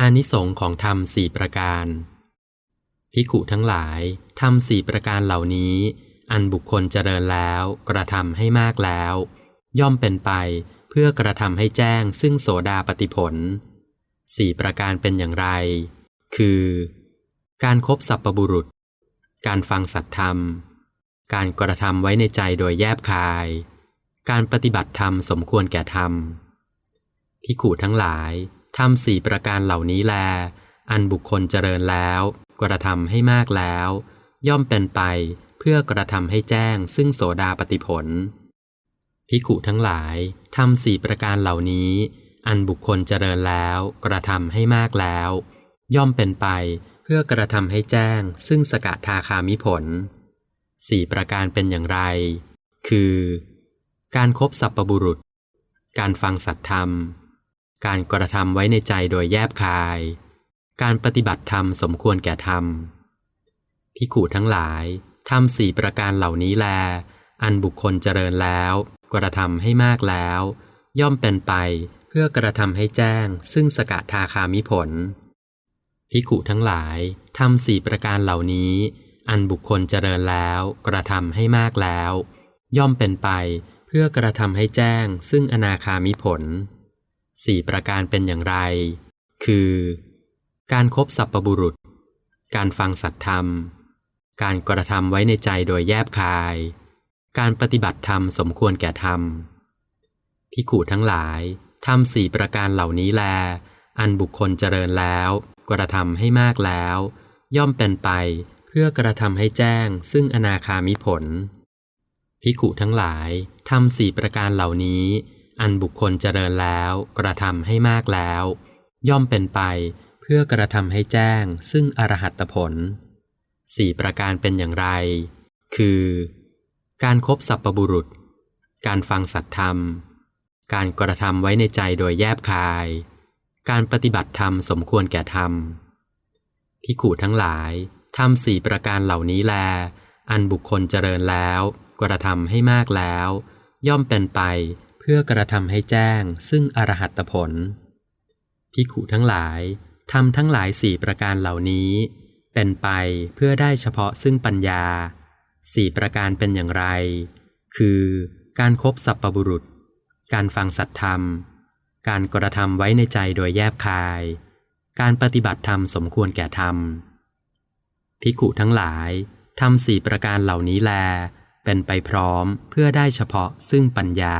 อานิสงส์ของธรรมสี่ประการ ภิกขุทั้งหลายธรรมสี่ประการเหล่านี้ อันบุคคลเจริญแล้ว กระทำให้มากแล้ว ย่อมเป็นไปเพื่อกระทำให้แจ้งซึ่งโสดาปฏิผลสี่ประการเป็นอย่างไร คือ การครบสัพปบุรุษ การฟังสัตธรรม การกระทำไว้ในใจโดยแยบคาย การปฏิบัติธรรมสมควรแก่ธรรมภิกขุทั้งหลาย ทำสี่ประการเหล่านี้แล อันบุคคลเจริญแล้ว กระทำให้มากแล้ว ย่อมเป็นไปเพื่อกระทำให้แจ้งซึ่งโสดาปฏิผลภิกุทั้งหลายทำสี่ประการเหล่านี้ อันบุคคลเจริญแล้ว กระทำให้มากแล้ว ย่อมเป็นไปเพื่อกระทำให้แจ้ง ซึ่งสกทาคามิผลสี่ประการเป็นอย่างไร คือ การครบสัพปบุรุษ การฟังสัตธรรม การกระทำไว้ในใจโดยแยบคาย การปฏิบัติธรรมสมควรแก่ธรรมพิขูทั้งหลายทำสี่ประการเหล่านี้แล อันบุคคลเจริญแล้ว กระทำให้มากแล้ว ย่อมเป็นไปเพื่อกระทำให้แจ้ง ซึ่งสกทาคามิผลภิกขุทั้งหลายทำสี่ประการเหล่านี้ อันบุคคลเจริญแล้ว กระทำให้มากแล้ว ย่อมเป็นไปเพื่อกระทำให้แจ้ง ซึ่งอนาคามิผล สี่ประการเป็นอย่างไร คือ การครบสัพปบุรุษ การฟังสัตธรรม การกระทำไว้ในใจโดยแยบคาย การปฏิบัติธรรมสมควรแก่ธรรมพิขูทั้งหลายทำสี่ประการเหล่านี้แล อันบุคคลเจริญแล้ว กระทำให้มากแล้ว ย่อมเป็นไปเพื่อกระทำให้แจ้ง ซึ่งอนาคามิผลภิกขุทั้งหลายทำสี่ประการเหล่านี้ อันบุคคลเจริญแล้วกระทำให้มากแล้ว ย่อมเป็นไปเพื่อกระทำให้แจ้งซึ่งอรหัตผลสี่ประการเป็นอย่างไร คือ การครบสัพปบุรุษ การฟังสัตธรรม การกระทำไว้ในใจโดยแยบคาย การปฏิบัติธรรมสมควรแก่ธรรมพิขูทั้งหลายทำสี่ประการเหล่านี้แล อันบุคคลเจริญแล้ว กระทำให้มากแล้ว ย่อมเป็นไป พื่อกระทำให้แจ้งซึ่งอรหัตผลพิขูทั้งหลายทำทั้งหลายสี่ประการเหล่านี้ เป็นไปเพื่อได้เฉพาะซึ่งปัญญาสี่ประการเป็นอย่างไร คือการครบสัพปบุรุษ การฟังสัตธรรม การกระทำไว้ในใจโดยแยบคาย การปฏิบัติธรรมสมควรแก่ธรรมภิกขุทั้งหลายทำสี่ประการเหล่านี้แล เป็นไปพร้อมเพื่อได้เฉพาะซึ่งปัญญา